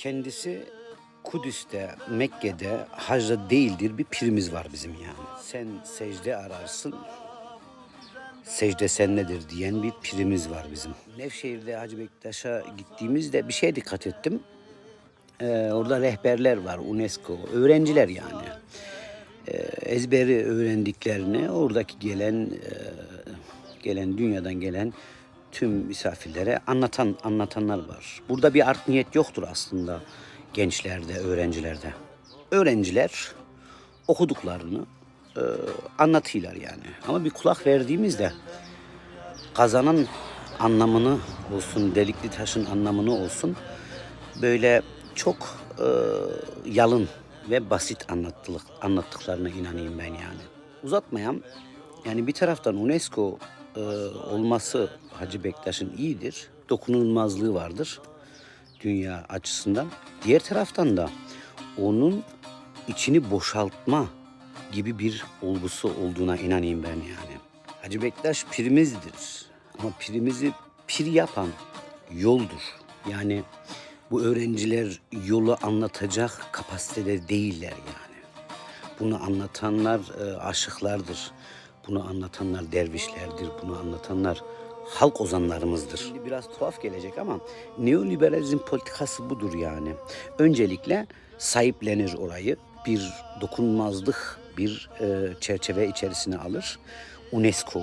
Kendisi Kudüs'te, Mekke'de, hacda değildir bir pirimiz var bizim yani. Sen secde ararsın, secde senledir diyen bir pirimiz var bizim. Nevşehir'de Hacı Bektaş'a gittiğimizde bir şeye dikkat ettim. Ee, orada rehberler var, UNESCO, öğrenciler yani. Ee, ezberi öğrendiklerini oradaki gelen e, gelen dünyadan gelen tüm misafirlere anlatan anlatanlar var. Burada bir art niyet yoktur aslında gençlerde, öğrencilerde. Öğrenciler okuduklarını e, anlatıyorlar yani. Ama bir kulak verdiğimizde kazanın anlamını olsun, delikli taşın anlamını olsun böyle çok e, yalın ve basit anlattık, anlattıklarına inanayım ben yani. Uzatmayam yani bir taraftan UNESCO e, olması Hacı Bektaş'ın iyidir. Dokunulmazlığı vardır dünya açısından. Diğer taraftan da onun içini boşaltma gibi bir olgusu olduğuna inanayım ben yani. Hacı Bektaş pirimizdir. Ama pirimizi pir yapan yoldur. Yani bu öğrenciler yolu anlatacak kapasitede değiller yani. Bunu anlatanlar e, aşıklardır. Bunu anlatanlar dervişlerdir. Bunu anlatanlar halk ozanlarımızdır. Şimdi biraz tuhaf gelecek ama neoliberalizm politikası budur yani. Öncelikle sahiplenir orayı. Bir dokunmazlık bir e, çerçeve içerisine alır. UNESCO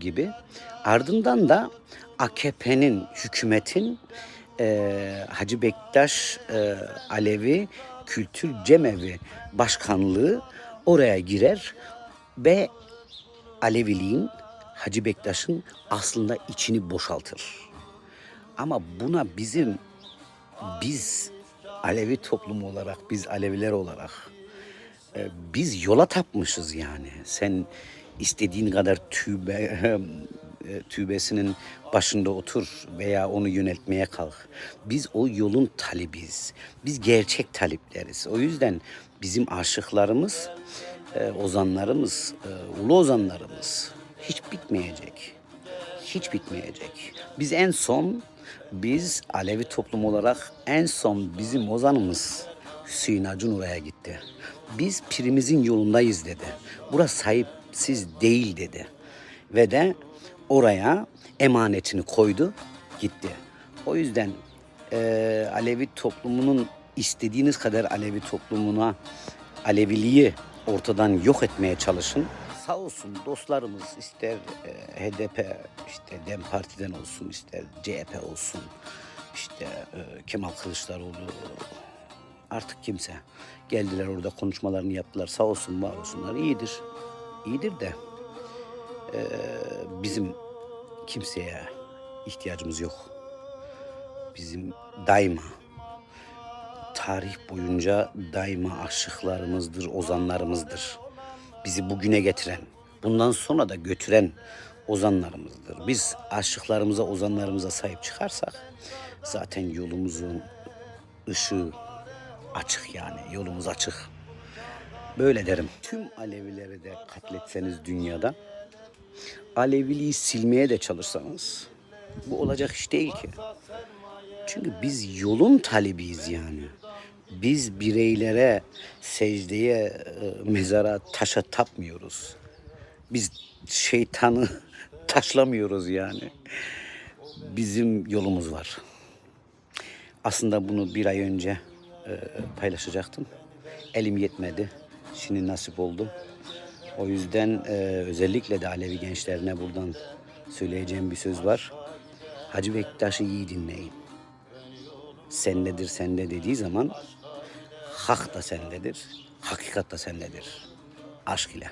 gibi. Ardından da AKP'nin, hükümetin e, Hacı Bektaş e, Alevi Kültür Cemevi Başkanlığı oraya girer ve Aleviliğin Hacı Bektaş'ın aslında içini boşaltır. Ama buna bizim biz Alevi toplumu olarak, biz Aleviler olarak e, biz yola tapmışız yani. Sen istediğin kadar tübe e, tübesinin başında otur veya onu yöneltmeye kalk. Biz o yolun talibiz. Biz gerçek talipleriz. O yüzden bizim aşıklarımız, e, ozanlarımız, e, ulu ozanlarımız hiç bitmeyecek. Hiç bitmeyecek. Biz en son biz Alevi toplum olarak en son bizim ozanımız Hüseyin Acun oraya gitti. Biz pirimizin yolundayız dedi. Burası sahipsiz değil dedi. Ve de oraya emanetini koydu, gitti. O yüzden eee, Alevi toplumunun istediğiniz kadar Alevi toplumuna Aleviliği ortadan yok etmeye çalışın. Sağ olsun dostlarımız ister e, HDP, işte DEM Parti'den olsun, ister CHP olsun, işte e, Kemal Kılıçdaroğlu, artık kimse. Geldiler orada konuşmalarını yaptılar. Sağ olsun, var olsunlar. İyidir. İyidir de e, bizim kimseye ihtiyacımız yok. Bizim daima tarih boyunca daima aşıklarımızdır, ozanlarımızdır. Bizi bugüne getiren, bundan sonra da götüren ozanlarımızdır. Biz aşıklarımıza, ozanlarımıza sahip çıkarsak zaten yolumuzun ışığı açık yani, yolumuz açık. Böyle derim. Tüm Alevileri de katletseniz dünyada, Aleviliği silmeye de çalışsanız bu olacak iş değil ki. Çünkü biz yolun talebiyiz yani. Biz bireylere, secdeye, e, mezara, taşa tapmıyoruz. Biz şeytanı taşlamıyoruz yani. Bizim yolumuz var. Aslında bunu bir ay önce e, paylaşacaktım. Elim yetmedi. Şimdi nasip oldu. O yüzden e, özellikle de Alevi gençlerine buradan söyleyeceğim bir söz var. Hacı Bektaş'ı iyi dinleyin sendedir sende dediği zaman hak da sendedir, hakikat da sendedir. Aşk ile.